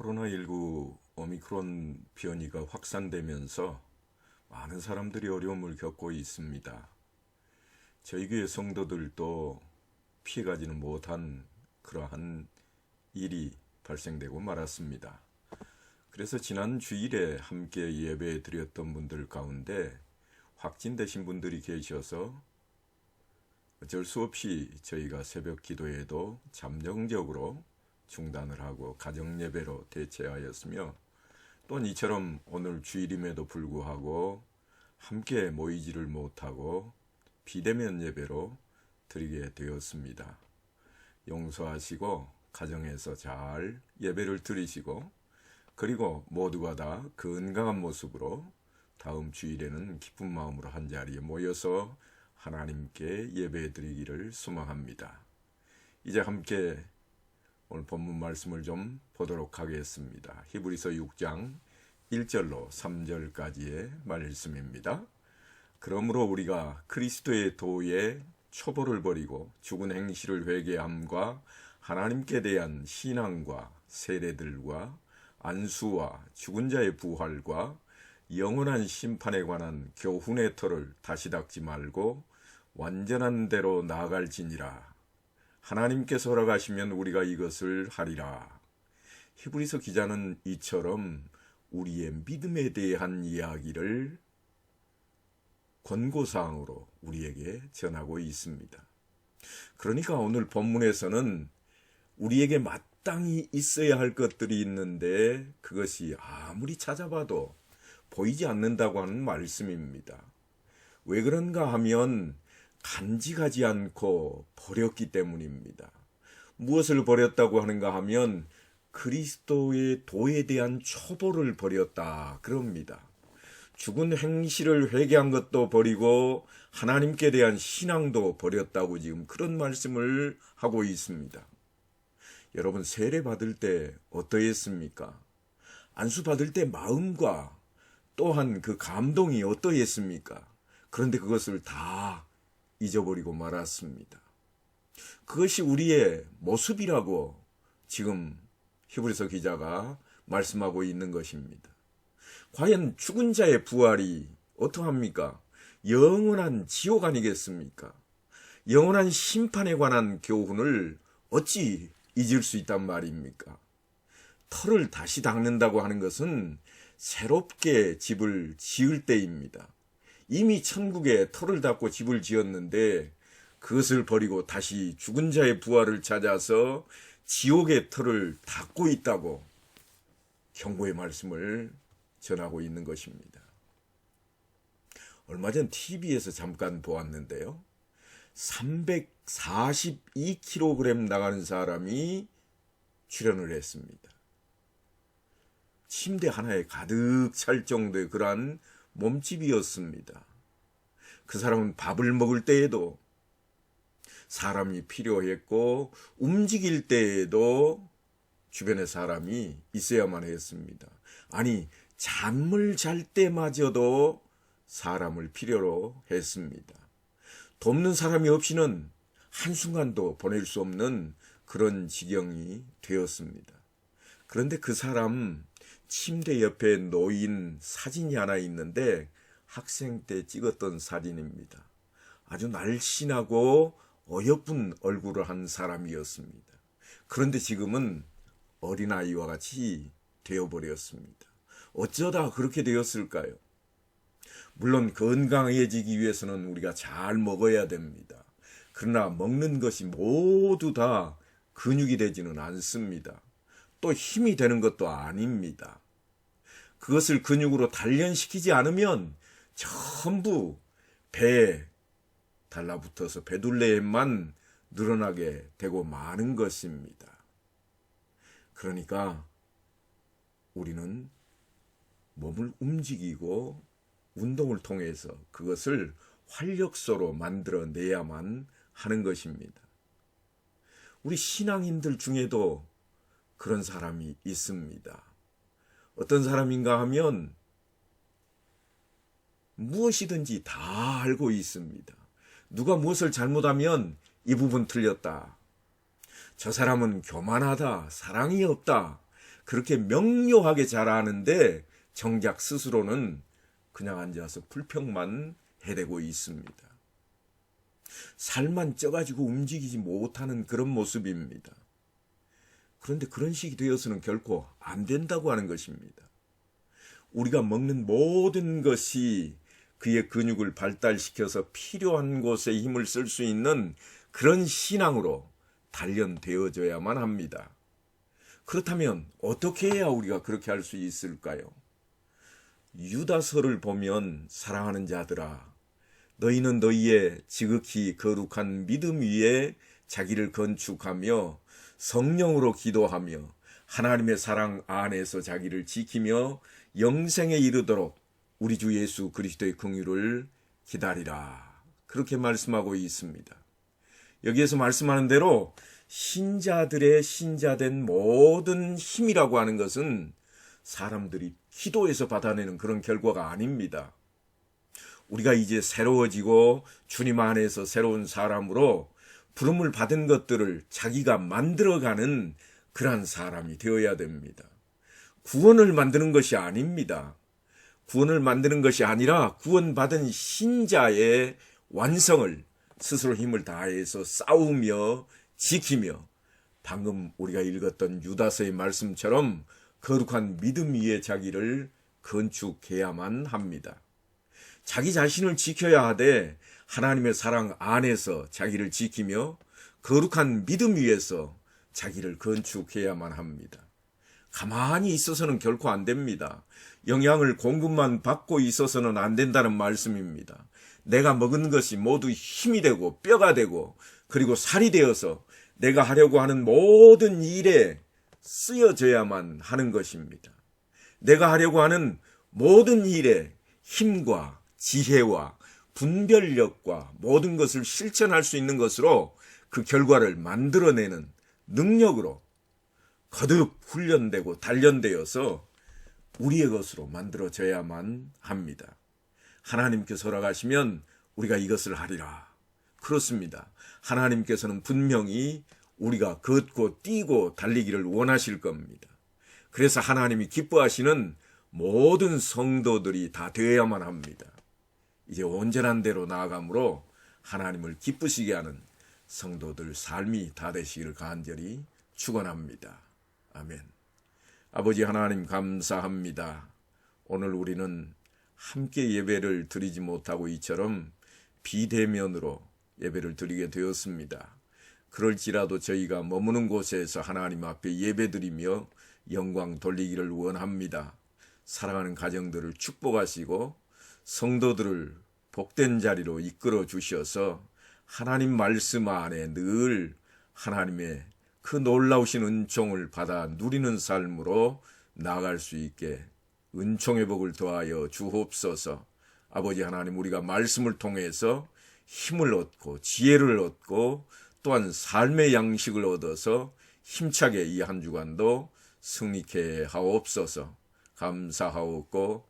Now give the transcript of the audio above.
코로나19 오미크론 변이가 확산되면서 많은 사람들이 어려움을 겪고 있습니다. 저희 교회 성도들도 피해가지는 못한 그러한 일이 발생되고 말았습니다. 그래서 지난 주일에 함께 예배 드렸던 분들 가운데 확진되신 분들이 계셔서 어쩔 수 없이 저희가 새벽 기도에도 잠정적으로 중단을 하고 가정 예배로 대체하였으며 또한 이처럼 오늘 주일임에도 불구하고 함께 모이지를 못하고 비대면 예배로 드리게 되었습니다. 용서하시고 가정에서 잘 예배를 드리시고 그리고 모두가 다 건강한 모습으로 다음 주일에는 기쁜 마음으로 한 자리에 모여서 하나님께 예배 드리기를 소망합니다. 이제 함께 오늘 본문 말씀을 좀 보도록 하겠습니다. 히브리서 6장 1절로 3절까지의 말씀입니다. 그러므로 우리가 그리스도의 도에 초보를 버리고 죽은 행실을 회개함과 하나님께 대한 신앙과 세례들과 안수와 죽은 자의 부활과 영원한 심판에 관한 교훈의 터를 다시 닦지 말고 완전한 대로 나아갈지니라. 하나님께서 허락하시면 우리가 이것을 하리라. 히브리서 기자는 이처럼 우리의 믿음에 대한 이야기를 권고사항으로 우리에게 전하고 있습니다. 그러니까 오늘 본문에서는 우리에게 마땅히 있어야 할 것들이 있는데 그것이 아무리 찾아봐도 보이지 않는다고 하는 말씀입니다. 왜 그런가 하면 간직하지 않고 버렸기 때문입니다. 무엇을 버렸다고 하는가 하면 그리스도의 도에 대한 초보를 버렸다. 그럽니다. 죽은 행실을 회개한 것도 버리고 하나님께 대한 신앙도 버렸다고 지금 그런 말씀을 하고 있습니다. 여러분 세례 받을 때 어떠했습니까? 안수 받을 때 마음과 또한 그 감동이 어떠했습니까? 그런데 그것을 다 잊어버리고 말았습니다. 그것이 우리의 모습이라고 지금 히브리서 기자가 말씀하고 있는 것입니다. 과연 죽은 자의 부활이 어떠합니까? 영원한 지옥 아니겠습니까? 영원한 심판에 관한 교훈을 어찌 잊을 수 있단 말입니까? 털을 다시 닦는다고 하는 것은 새롭게 집을 지을 때입니다. 이미 천국에 털을 닦고 집을 지었는데 그것을 버리고 다시 죽은 자의 부활을 찾아서 지옥의 털을 닦고 있다고 경고의 말씀을 전하고 있는 것입니다. 얼마 전 TV에서 잠깐 보았는데요. 342kg 나가는 사람이 출연을 했습니다. 침대 하나에 가득 찰 정도의 그러한 몸집이었습니다. 그 사람은 밥을 먹을 때에도 사람이 필요했고 움직일 때에도 주변에 사람이 있어야만 했습니다. 아니 잠을 잘 때마저도 사람을 필요로 했습니다. 돕는 사람이 없이는 한순간도 보낼 수 없는 그런 지경이 되었습니다. 그런데 그 사람 침대 옆에 놓인 사진이 하나 있는데 학생 때 찍었던 사진입니다. 아주 날씬하고 어여쁜 얼굴을 한 사람이었습니다. 그런데 지금은 어린아이와 같이 되어버렸습니다. 어쩌다 그렇게 되었을까요? 물론 건강해지기 위해서는 우리가 잘 먹어야 됩니다. 그러나 먹는 것이 모두 다 근육이 되지는 않습니다. 또 힘이 되는 것도 아닙니다. 그것을 근육으로 단련시키지 않으면 전부 배에 달라붙어서 배둘레만 늘어나게 되고 마는 것입니다. 그러니까 우리는 몸을 움직이고 운동을 통해서 그것을 활력소로 만들어 내야만 하는 것입니다. 우리 신앙인들 중에도 그런 사람이 있습니다. 어떤 사람인가 하면 무엇이든지 다 알고 있습니다. 누가 무엇을 잘못하면 이 부분 틀렸다. 저 사람은 교만하다. 사랑이 없다. 그렇게 명료하게 잘 아는데 정작 스스로는 그냥 앉아서 불평만 해대고 있습니다. 살만 쪄가지고 움직이지 못하는 그런 모습입니다. 그런데 그런 식이 되어서는 결코 안 된다고 하는 것입니다. 우리가 먹는 모든 것이 그의 근육을 발달시켜서 필요한 곳에 힘을 쓸 수 있는 그런 신앙으로 단련되어져야만 합니다. 그렇다면 어떻게 해야 우리가 그렇게 할 수 있을까요? 유다서를 보면 사랑하는 자들아 너희는 너희의 지극히 거룩한 믿음 위에 자기를 건축하며 성령으로 기도하며 하나님의 사랑 안에서 자기를 지키며 영생에 이르도록 우리 주 예수 그리스도의 긍휼을 기다리라. 그렇게 말씀하고 있습니다. 여기에서 말씀하는 대로 신자들의 신자된 모든 힘이라고 하는 것은 사람들이 기도에서 받아내는 그런 결과가 아닙니다. 우리가 이제 새로워지고 주님 안에서 새로운 사람으로 부름을 받은 것들을 자기가 만들어가는 그러한 사람이 되어야 됩니다. 구원을 만드는 것이 아닙니다. 구원을 만드는 것이 아니라 구원받은 신자의 완성을 스스로 힘을 다해서 싸우며 지키며 방금 우리가 읽었던 유다서의 말씀처럼 거룩한 믿음 위에 자기를 건축해야만 합니다. 자기 자신을 지켜야 하되 하나님의 사랑 안에서 자기를 지키며 거룩한 믿음 위에서 자기를 건축해야만 합니다. 가만히 있어서는 결코 안 됩니다. 영양을 공급만 받고 있어서는 안 된다는 말씀입니다. 내가 먹은 것이 모두 힘이 되고 뼈가 되고 그리고 살이 되어서 내가 하려고 하는 모든 일에 쓰여져야만 하는 것입니다. 내가 하려고 하는 모든 일에 힘과 지혜와 분별력과 모든 것을 실천할 수 있는 것으로 그 결과를 만들어내는 능력으로 거듭 훈련되고 단련되어서 우리의 것으로 만들어져야만 합니다. 하나님께서 허락하시면 우리가 이것을 하리라. 그렇습니다. 하나님께서는 분명히 우리가 걷고 뛰고 달리기를 원하실 겁니다. 그래서 하나님이 기뻐하시는 모든 성도들이 다 되어야만 합니다. 이제 온전한 대로 나아감으로 하나님을 기쁘시게 하는 성도들 삶이 다 되시기를 간절히 축원합니다. 아멘. 아버지 하나님 감사합니다. 오늘 우리는 함께 예배를 드리지 못하고 이처럼 비대면으로 예배를 드리게 되었습니다. 그럴지라도 저희가 머무는 곳에서 하나님 앞에 예배드리며 영광 돌리기를 원합니다. 사랑하는 가정들을 축복하시고 성도들을 복된 자리로 이끌어 주셔서 하나님 말씀 안에 늘 하나님의 그 놀라우신 은총을 받아 누리는 삶으로 나아갈 수 있게 은총의 복을 더하여 주옵소서. 아버지 하나님 우리가 말씀을 통해서 힘을 얻고 지혜를 얻고 또한 삶의 양식을 얻어서 힘차게 이 한 주간도 승리케 하옵소서. 감사하옵고